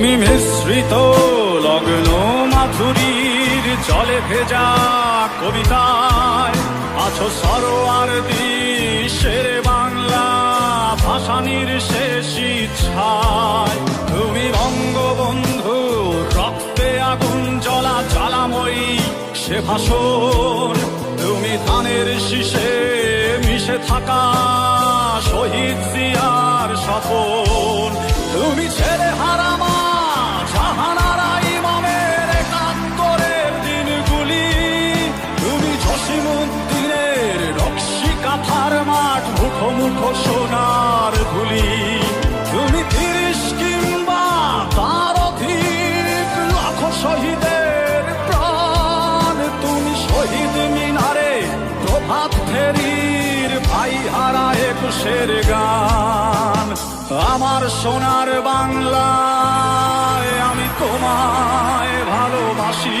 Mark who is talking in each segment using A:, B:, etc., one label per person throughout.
A: মিশ্রিত, লগ্ন মাধুরীর চলে ভেজা কবিতায়। আছো সরোয়ার দিশের বাংলা ভাসানির শেষ ইচ্ছায়। তুমি বঙ্গবন্ধু, রক্তে আগুন জ্বলা জ্বালাময়ী সে ভাষণ। তুমি ধানের শীষে মিশে থাকা শহীদ জিয়ার কাথার মাঠ মুখো মুখো সোনার ধুলি। তুমি তিরিশ কিংবা তার অধিক লাখো শহীদের প্রাণ। তুমি শহীদ মিনারে প্রভাত ফেরির ভাই হারা একুশের গান। আমার সোনার বাংলায় আমি তোমায় ভালোবাসি।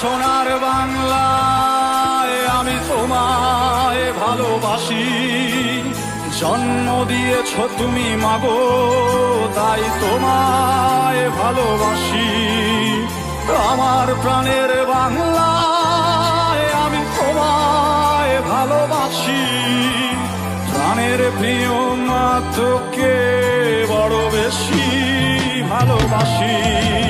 A: সোনার বাংলায় আমি তোমায় ভালোবাসি। জন্ম দিয়েছ তুমি মাগো, তাই তোমায় ভালোবাসি। আমার প্রাণের বাংলায় আমি তোমায় ভালোবাসি। প্রাণের প্রিয় মা বড় বেশি ভালোবাসি।